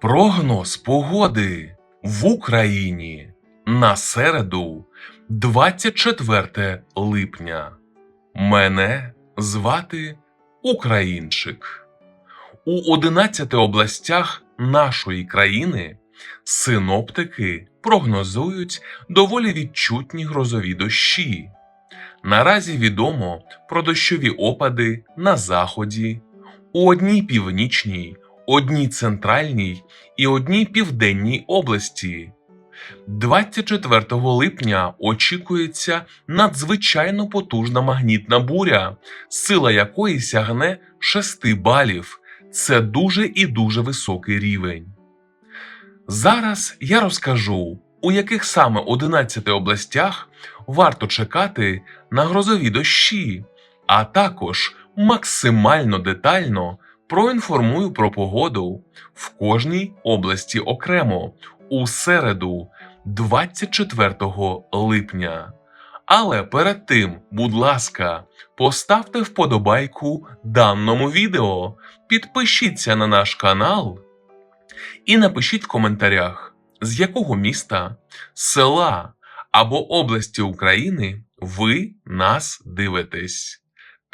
Прогноз погоди в Україні на середу, 24 липня. Мене звати Українчик. У 11 областях нашої країни синоптики прогнозують доволі відчутні грозові дощі. Наразі відомо про дощові опади на заході, у одній північній, одній центральній і одній південній області. 24 липня очікується надзвичайно потужна магнітна буря, сила якої сягне 6 балів. Це дуже і дуже високий рівень. Зараз я розкажу, у яких саме 11 областях варто чекати на грозові дощі, а також максимально детально проінформую про погоду в кожній області окремо у середу, 24 липня. Але перед тим, будь ласка, поставте вподобайку даному відео, підпишіться на наш канал і напишіть в коментарях, з якого міста, села або області України ви нас дивитесь.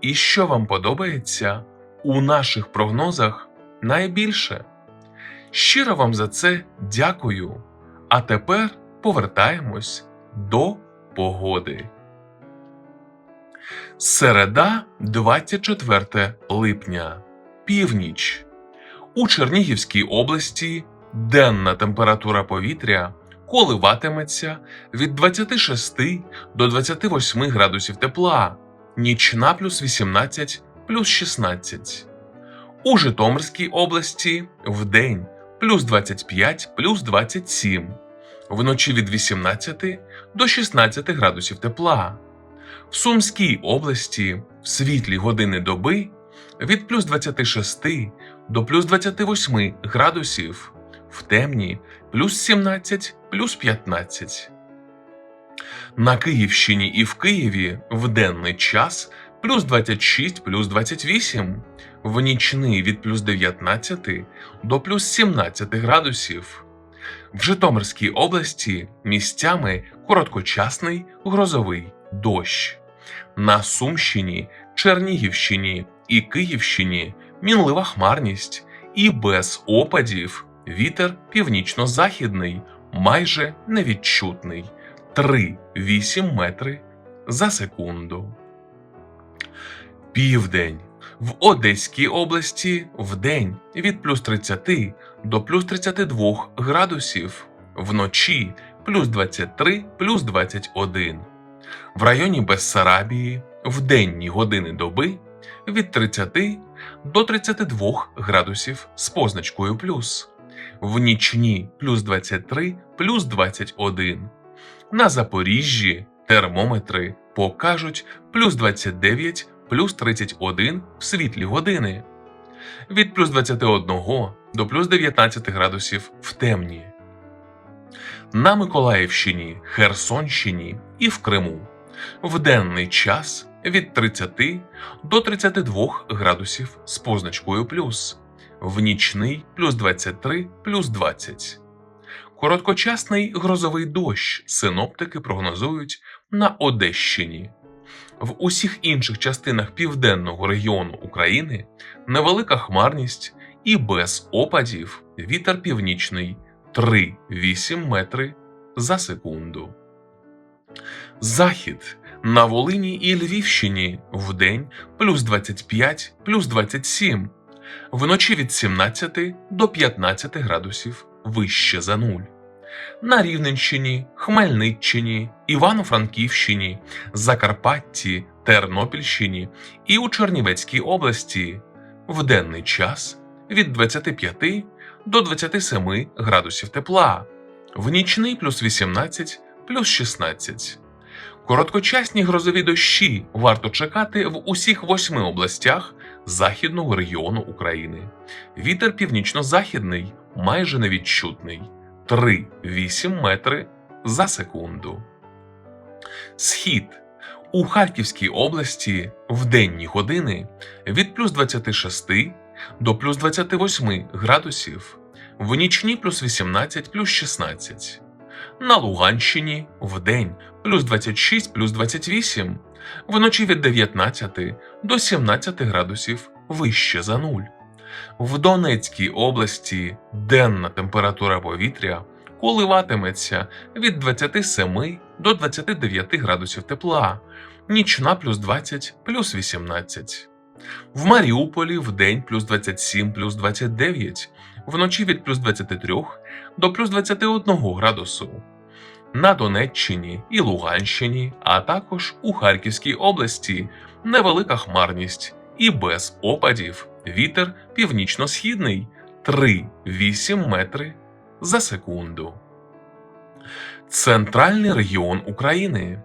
і що вам подобається у наших прогнозах найбільше. Щиро вам за це дякую. А тепер повертаємось до погоди. Середа, 24 липня. Північ. У Чернігівській області денна температура повітря коливатиметься від 26 до 28 градусів тепла, нічна плюс 18 плюс 16. У Житомирській області вдень плюс 25 плюс 27, вночі від 18 до 16 градусів тепла. В Сумській області в світлі години доби від плюс 26 до плюс 28 градусів, в темні плюс 17 плюс 15. На Київщині і в Києві в денний час плюс 26 плюс 28, в нічний від плюс 19 до плюс 17 градусів. В Житомирській області місцями короткочасний грозовий дощ. На Сумщині, Чернігівщині і Київщині мінлива хмарність і без опадів вітер північно-західний, майже невідчутний 3-8 метри за секунду. Південь. В Одеській області вдень від плюс 30 до плюс 32 градусів, вночі плюс 23 плюс 21. В районі Бессарабії в денні години доби від 30 до 32 градусів з позначкою плюс, в нічні плюс 23 плюс 21. На Запоріжжі термометри покажуть плюс 29 плюс 31 в світлі години, від плюс 21 до плюс 19 градусів в темні. На Миколаївщині, Херсонщині і в Криму в денний час від 30 до 32 градусів з позначкою плюс, в нічний плюс 23 плюс 20. Короткочасний грозовий дощ синоптики прогнозують на Одещині. В усіх інших частинах південного регіону України невелика хмарність і без опадів вітер північний 3-8 метри за секунду. Захід на Волині і Львівщині вдень плюс 25 плюс 27, вночі від 17 до 15 градусів вище за нуль. На Рівненщині, Хмельниччині, Івано-Франківщині, Закарпатті, Тернопільщині і у Чернівецькій області в денний час від 25 до 27 градусів тепла, в нічний плюс 18 плюс 16. Короткочасні грозові дощі варто чекати в усіх восьми областях західного регіону України. Вітер північно-західний майже невідчутний 3-8 метри за секунду. Схід у Харківській області в денні години від плюс 26 до плюс 28 градусів, в нічні плюс 18 плюс 16. На Луганщині в день плюс 26 плюс 28, вночі від 19 до 17 градусів вище за нуль. В Донецькій області денна температура повітря коливатиметься від 27 до 29 градусів тепла, нічна плюс 20 плюс 18. В Маріуполі в день плюс 27 плюс 29, вночі від плюс 23 до плюс 21 градусу. На Донеччині і Луганщині, а також у Харківській області невелика хмарність і без опадів вітер північно-східний 3-8 метри за секунду. Центральний регіон України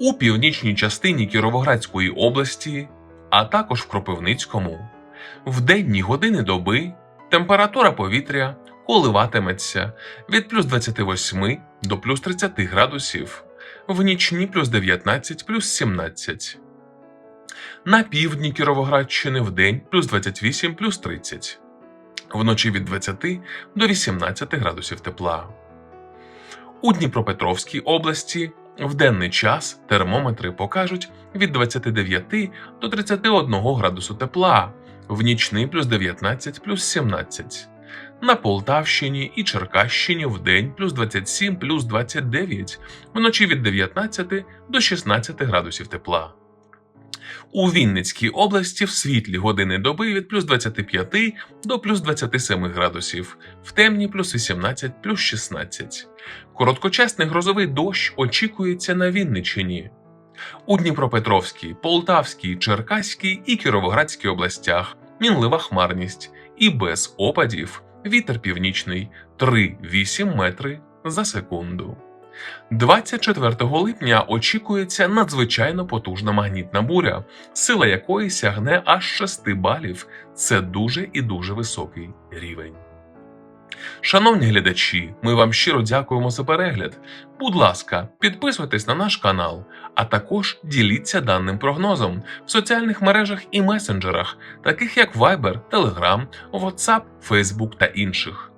у північній частині Кіровоградської області, а також в Кропивницькому. В денні години доби температура повітря коливатиметься від плюс 28 до плюс 30 градусів, в нічні плюс 19 плюс 17. На півдні Кіровоградщини в день плюс 28 плюс 30, вночі від 20 до 18 градусів тепла. У Дніпропетровській області в денний час термометри покажуть від 29 до 31 градусу тепла, в нічний плюс 19 плюс 17. На Полтавщині і Черкащині в день плюс 27 плюс 29, вночі від 19 до 16 градусів тепла. У Вінницькій області в світлі години доби від плюс 25 до плюс 27 градусів, в темні плюс 18 плюс 16. Короткочасний грозовий дощ очікується на Вінниччині. У Дніпропетровській, Полтавській, Черкаській і Кіровоградській областях мінлива хмарність і без опадів вітер північний 3-8 метри за секунду. 24 липня очікується надзвичайно потужна магнітна буря, сила якої сягне аж 6 балів. Це дуже і дуже високий рівень. Шановні глядачі, ми вам щиро дякуємо за перегляд. Будь ласка, підписуйтесь на наш канал, а також діліться даним прогнозом в соціальних мережах і месенджерах, таких як Viber, Telegram, WhatsApp, Facebook та інших.